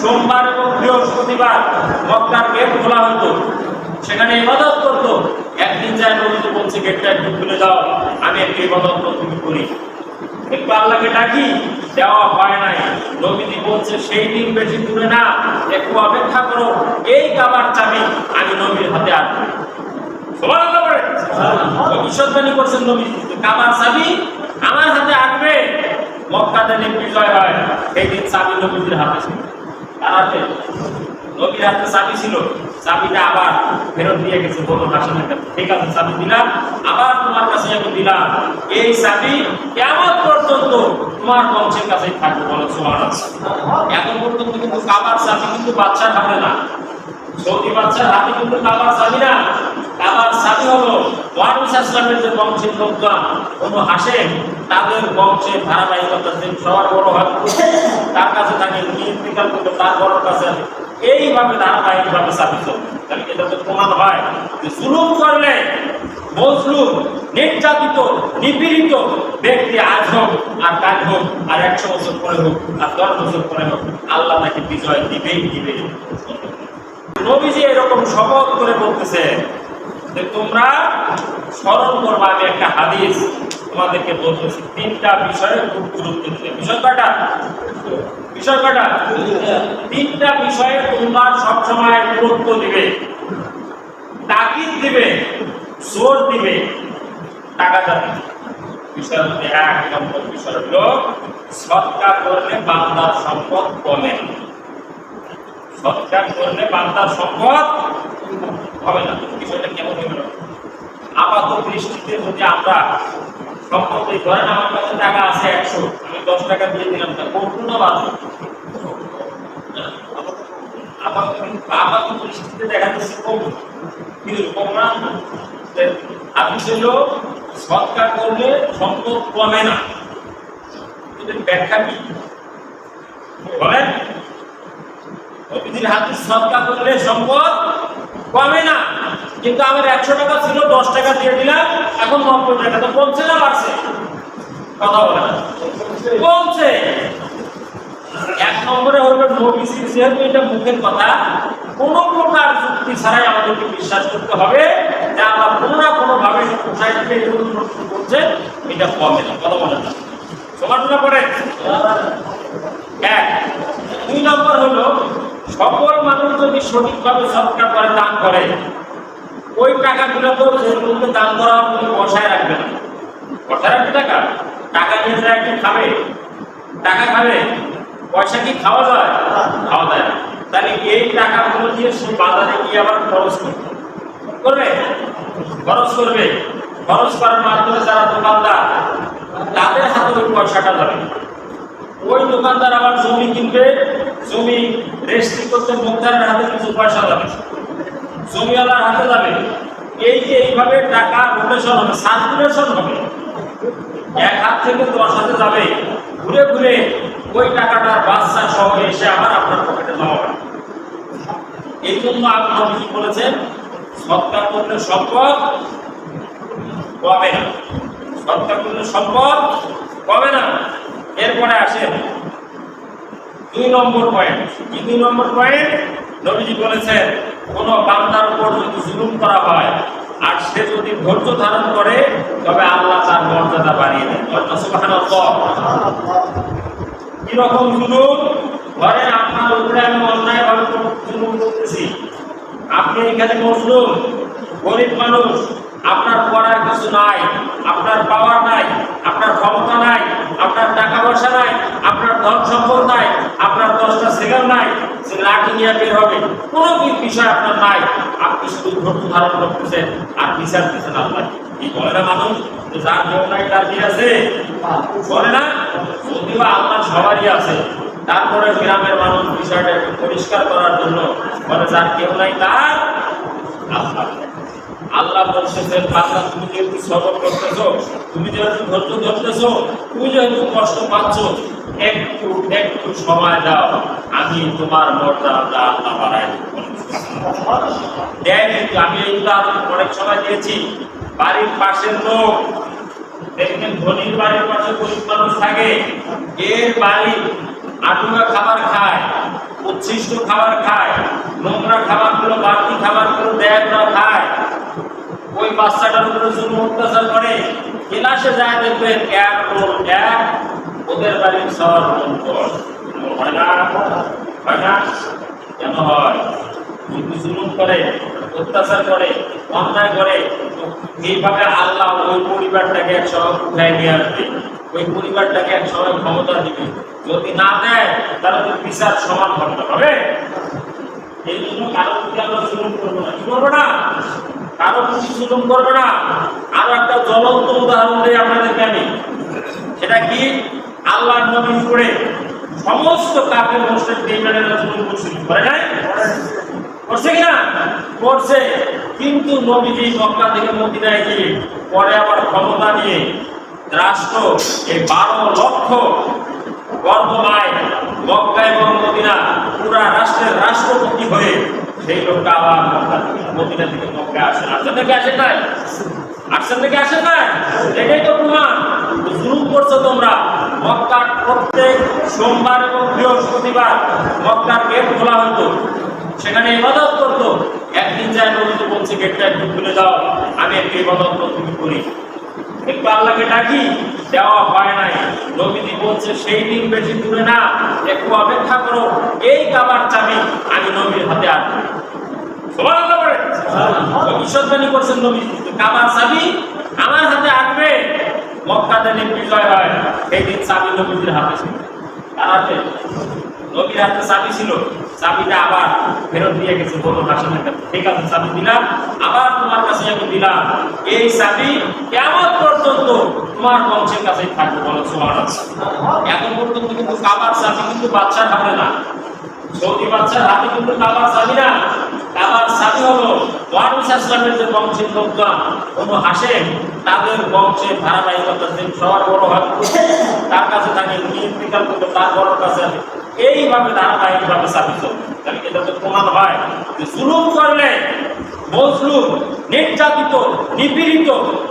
সোমবার এবং বৃহস্পতিবার মক্কার গেট খোলা হতো। সেখানে ইবাদত করতো। একদিন যায় নবীজি বলছে গেটটা একটু খুলে দাও। আমি একটু ইবাদত তুমি করি। একটু আল্লাহকে ডাকি দেওয়া হয় নাই। নবীজি বলছে সেই দিন বেশি দূরে না একটু অপেক্ষা করো। এই কাবার চাবি আমি নবীর হাতে আসব সবার আল্লাহ করছেন নবী কাবার চাবি আমার হাতে আসবে মক্কাতে বিজয় হয়। সেই দিন চাবি নবীদের হাতে ছিল তার হাতে নবীর হাতে চাবি ছিল, চাবিটা আবার ফেরত দিয়ে গেছে বলো আসলে ঠিক আছে, চাবি দিলাম, আবার তোমার কাছে আমি দিলাম। এই চাবি কেমন পর্যন্ত তোমার বংশের কাছেই থাকবে, বলো সোহান এখন পর্যন্ত কিন্তু কাবার চাবি কিন্তু বাচ্চার হাতে না। সৌদি বাচ্চার হাতে কিন্তু কাবার চাবি না। কাবার চাবি হলো ওয়ারুস আসলামের যে বংশের লোকজন তাদের বংশের ধারাবাহিকতা যে সবার বড় হয়। তার কাছে থাকে করতে, তার বড় কাছে এইভাবে ধারাবাহিকভাবে এটা তো প্রমাণ হয় যে জুলুম করলে মজলুম, নির্যাতিত, নিপীড়িত ব্যক্তি আজ হোক আর কাজ হোক আর একশো বছর পরে হোক আর দশ বছর পরে হোক, আল্লাহ তাকে বিজয় দিবেই দিবে নবীজি এরকম শপথ করে বলতেছে যে তোমরা স্মরণ করবা আমি একটা হাদিস তোমাদেরকে বলতেছি। তিনটা বিষয়ে খুব গুরুত্ব দিতে বিষয় কয়টা? বিষয় কয়টা? তিনটা বিষয়ে তোমরা সবসময় গুরুত্ব দিবে। তাকিদ দিবে, জোর দিবে টাকা যাবে বিষয় এক নম্বর বিষয় হলো, সৎকার করলে বান্দার সম্পদ কমে। সৎকার করলে বান্দার সম্পদ হবে না। আপাত দৃষ্টিতে যদি আমরা সম্পদ ধরেন আমার কাছে টাকা আছে একশো, আমি দশ টাকা দিয়ে দিলাম তা কমতো না আপাত দৃষ্টিতে দেখা যাচ্ছে কম। কিন্তু কম না। সৎকার করলে সম্পদ কমে না। কিন্তু ব্যাখ্যা বলেন। নবীজির হাতে সদকা করলে সম্পদ কমে না। কিন্তু আমার একশো টাকা ছিল, দশ টাকা দিয়ে দিলাম, এখন নব্বই টাকা। তো কমছে না বাড়ছে? কথা বলে না। কমছে। এক নম্বরে হলো যেহেতু এটা মুখের কথা, কোনো প্রকার যুক্তি ছাড়াই আমাদেরকে বিশ্বাস করতে হবে যে আমরা কোনো না কোনো ভাবে সোসাইটিতে করছে, এটা কমে না। কথা বলে না। করে এক। দুই নম্বর হলো, সকল মানুষ যদি সঠিকভাবে সৎকার করে, দান করে ওই টাকাগুলো তো যেগুলোকে দান করা বসায় রাখবে না। বসায় রাখবে টাকা? টাকা নিয়ে যায় একটু খাবে। টাকা খাবে। পয়সা কি খাওয়া যায়? খাওয়া যায় তাহলে এই টাকাগুলো দিয়ে সে বাজারে গিয়ে আবার খরচ করবে? করবে? খরচ করবে। খরচ করার মাধ্যমে যারা দোকানদার, তাদের হাতে ওই পয়সাটা যাবে। ওই দোকানদার আবার জমি কিনবে, জমি রেজিস্ট্রি করতে মুক্তারের হাতে কিছু পয়সা যাবে। জমিওয়ালার হাতে যাবে। এই যে এইভাবে টাকা রোটেশন হবে সার্কুলেশন হবে। এক হাত থেকে দশ হাতে যাবে। ঘুরে ঘুরে ওই টাকাটার বাচ্চা সহ এসে আবার আপনার পকেটে জমা হবে। এই জন্য আপনি কি বলেছেন? সৎকার করলে সম্পদ কমে না। সৎকার করলে সম্পদ কমে না। এরপরে আসেন দুই নম্বর পয়েন্ট কি দুই নম্বর পয়েন্ট নবীজি বলেছেন কোন বান্দার উপর যদি জুলুম করা হয়, আর সে যদি ধৈর্য ধারণ করে, তবে আল্লাহ তার মর্যাদা বাড়িয়ে দেন। কীরকম জুলুম? ধরেন আপনার উপরে আমি অন্যায় ভাবে জুলুম করতেছি। আপনি এখানে মজলুম, গরিব মানুষ, আপনার পড়ার কিছু নাই, আপনার পাওয়ার নাই, আপনার ক্ষমতা নাই, আপনার টাকা পয়সা নাই, আপনার ধন সম্পদ নাই, আপনার দশটা সেকেন্ড নাই, সে লাঠি নিয়ে বের হবে। বিষয় আপনার নাই। আপনি শুধু ধৈর্য ধারণ করতেছেন আর বিচার দিচ্ছেন আল্লাহ কি বলে না মানুষ? যার কেউ নাই, তার কি আছে? বলে না? যদিও আল্লাহ সবারই আছে তারপরে গ্রামের মানুষ বিষয়টা একটু পরিষ্কার করার জন্য বলে যার কেউ নাই, তার আল্লাহ। আল্লাহ তুমি যেহেতু সবর করতেছো, তুমি যেহেতু ধৈর্য ধরতেছো, তুমি যেহেতু কষ্ট পাচ্ছ, একটু একটু সময় দাও। আমি তোমার মর্যাদা আল্লাহ বাড়াই। দেয় কিন্তু আমি এই অনেক সময় দিয়েছি। বাড়ির পাশের লোক, দেখবেন ধনির বাড়ির পাশে গরিব মানুষ থাকে। এর বাড়ি আটুকা খাবার খায় উচ্ছি নিকৃষ্ট খাবার খায়, নোংরা খাবারগুলো বাড়তি খাবারগুলো দেয় ওরা খায়। ওই বাচ্চাটার উপরে জুলুম, অত্যাচার করে। ক্লাসে যায় দেখবেন এক রোল এক, ওদের বাড়ির সর হয় না? হয় না? কেন হয়? জুলুম করে অত্যাচার করে অন্যায় করে এইভাবে আল্লাহ ওই পরিবারটাকে এক সময় উঠায় নিয়ে আসবে। ওই পরিবারটাকে এক সময় ক্ষমতা দিবে। যদি না দেয় তাহলে তো বিচার সমান না, হবে? এই জন্য কারও প্রতি আমরা জুলুম করব না। কি করব না? কারও প্রতি জুলুম করব না। আরও একটা জ্বলন্ত উদাহরণ দিই আপনাদেরকে আমি। সেটা কি? আল্লাহ নবী করে সমস্ত কাপের মুসলিম বেইমানেরা জুলুম করছিল। করে নাই? করছে কিনা? করছে কিন্তু নবীজি মক্কা থেকে মদিনায় গিয়ে পরে আবার ক্ষমতা নিয়ে রাষ্ট্র এই বারো লক্ষ গর্বমায় মক্কা এবং মদিনা পুরা রাষ্ট্রের রাষ্ট্রপতি হয়ে সেই লোকটা আবার থেকে মদিনা থেকে মক্কা আসেন। আসেন নাকি আসেন নাই? আসেন নাকি আসেন নাই? এটাই তো প্রমাণ। জুলুম করছ তোমরা। মক্কার প্রত্যেক সোমবার এবং বৃহস্পতিবার মক্কার গেট খোলা হতো। সেখানে ইবাদত করতো। একদিন যায় নবীজি বলছে গেটটা একটু খুলে দাও আমি একটু ইবাদত তুমি করি? একটু আল্লাহকে ডাকি দেওয়া হয় নাই। নবীজি বলছে সেই দিন বেশি দূরে না একটু অপেক্ষা করো এই কাবার চাবি আমি নবীর হাতে সবার আল্লাহ ভবিষ্যৎবাণী করছেন নবী কাবার চাবি আমার হাতে আসবে মক্কাতে দিন বিজয় হয়। সেই দিন চাবি নবীজির হাতে ছিল হাতে। নবীর হাতে চাবি ছিল, চাবিটা আবার ফেরত দিয়ে গেছে বলো হাসিনের কাছে ঠিক আছে, চাবি দিলাম, আবার তোমার কাছে আমি দিলাম। এই চাবি কেমন পর্যন্ত তোমার বংশের কাছেই থাকবে বলো সোমার এখন পর্যন্ত কিন্তু কাবার চাবি কিন্তু বাচ্চার হাতে না। সৌদি বাচ্চার হাতে কিন্তু কাবার চাবি না। কাবার চাবি হলো ওয়ারুস ইসলামের যে বংশের লোকজন, কোনো হাসেন তাদের বংশের ধারাবাহিকতা যে সবার বড় হয়, তার কাছে থাকে ইন্তিকাল করতে তার বড় কাছে এইভাবে ধারাবাহিকভাবে চলবে তাহলে এটা তো প্রমাণ হয় যে জুলুম করলে মজলুম, নির্যাতিত, নিপীড়িত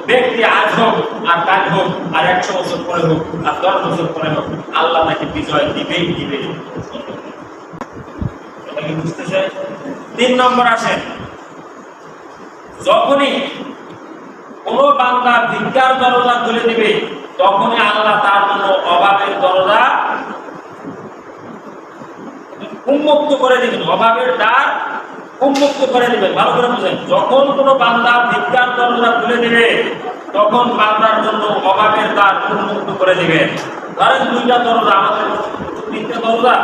ব্যক্তি আজ হোক আর কাল হোক আর একশো বছর পরে হোক আর দশ বছর পরে হোক, আল্লাহ তাকে বিজয় দিবেই দিবে এটা কি বুঝতেছে তিন নম্বর আসেন। যখনই কোন বান্দা ভিক্ষার দরজা খুলে দিবে, তখনই আল্লাহ তার জন্য অভাবের দরজা উন্মুক্ত করে দিবেন। অভাবের দ্বার উন্মুক্ত করে দিবেন। ভালো করে বুঝেন, যখন কোনো বান্দা ভিক্ষার দরজা খুলে দিবে, তখন বান্দার জন্য অভাবের দ্বার উন্মুক্ত করে দিবেন ধরেন দুইটা দরজা, আমাদের তিনটা দরজা।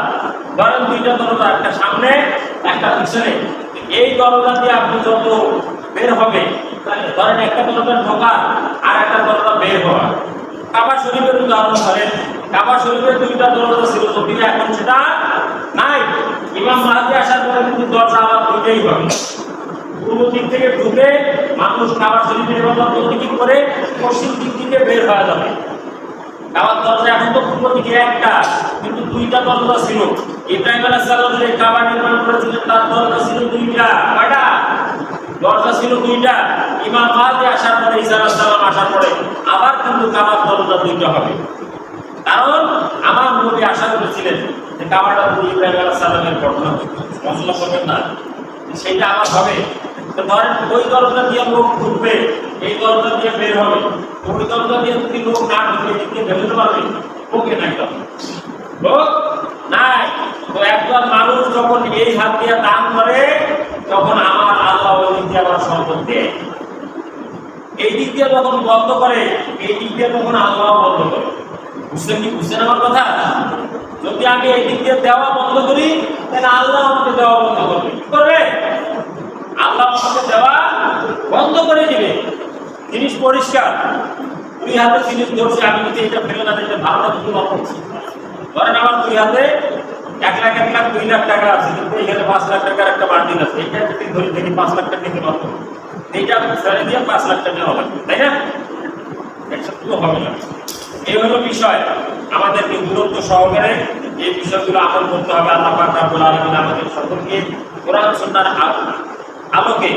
ধরেন দুইটা দরজা, একটা সামনে একটা পিছনে এই দরজা দিয়ে আপনি যত বের হবে ধরেন একটা দরজা ঢোকা আর একটা দরজা বের হওয়া। কাবা শরীফের উদাহরণ ধরেন, কাবা শরীফের দুইটা দরজা ছিল, যদিও এখন সেটা নাই। ইমাম মাহাদি আসার পরে কিন্তু দরজা আবার দুইটাই হবে। পূর্ব দিক থেকে ঢুকে মানুষ কাবা শরীফের করতে কি করে পশ্চিম দিক থেকে বের হওয়া যাবে। কাবার দরজা এখন তো পূর্ব দিকে একটা, কিন্তু দুইটা দরজা ছিল। ইব্রাহিম আলাইহিস সালাম যে কাবা নির্মাণ করেছিলেন তার দরজা ছিল দুইটা। কয়টা? দরজা ছিল দুইটা। ইমাম মাহাদি আসার পরে, ঈসা আলাইহিস সালাম আসার পরে, আবার কিন্তু কাবার দরজা দুইটা হবে। কারণ, আমার নবী আশা করেছিলেন যে কাবাটা ইব্রাহিম আলাইহিস সালামের ঘটনা মশলা করবেন না। সেইটা আবার হবে। ওই দরজা দিয়ে লোক ঢুকবে, এই দরজা দিয়ে বের হবে। ওই দরজা দিয়ে যদি লোক না ঢুকে, এদিক দিয়ে পারবে? ওকে লোক নাই। তো একজন মানুষ যখন এই হাত দিয়ে দান করে, তখন আমার আল্লাহ ওই দিক দিয়ে সম্পদ দেয়। এই দিক দিয়ে যখন বন্ধ করে, এই দিক দিয়ে তখন আল্লাহ বন্ধ করে। বুঝছেন কি? বুঝছেন আমার কথা? যদি আমি এই দিক দিয়ে দেওয়া বন্ধ করি, তাহলে আল্লাহ আমাকে দেওয়া বন্ধ করবে। কি করবে? আল্লাহ আমাকে দেওয়া বন্ধ করে দিবে। জিনিস পরিষ্কার। দুই হাতে জিনিস ধরছে, আমি যদি এটা ফেলে না দিতে ভালো কিন্তু করছি। ধরেন আমার দুই হাতে এক লাখ এক লাখ, দুই লাখ টাকা আছে, কিন্তু এখানে পাঁচ লাখ টাকার একটা বান্ডিল আছে। এটা যদি ধরে দেখি পাঁচ লাখ টাকা নিতে পারব। এইটা ছেড়ে দিয়ে পাঁচ লাখ টাকা নেওয়া লাগবে, তাই না? একসাথে হবে না। এই হলো বিষয়। আমাদেরকে দূরত্ব সহকারে এই বিষয়গুলো আমল করতে হবে। আল্লাহ পাক রাব্বুল আলামিন আমাদের সকলকে কোরআন, সুন্নাহর আলোকে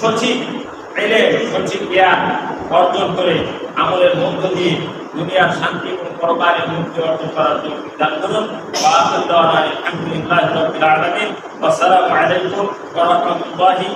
সঠিক এলে সঠিক জ্ঞান অর্জন করে আমলের মধ্য দিয়ে দুনিয়ার শান্তি এবং পরবারের মুক্তি অর্জন করার জন্য দান করুন। আলহামদুলিল্লাহ রাব্বিল আলামিন। আসসালামু আলাইকুম ওয়া রাহমাতুল্লাহি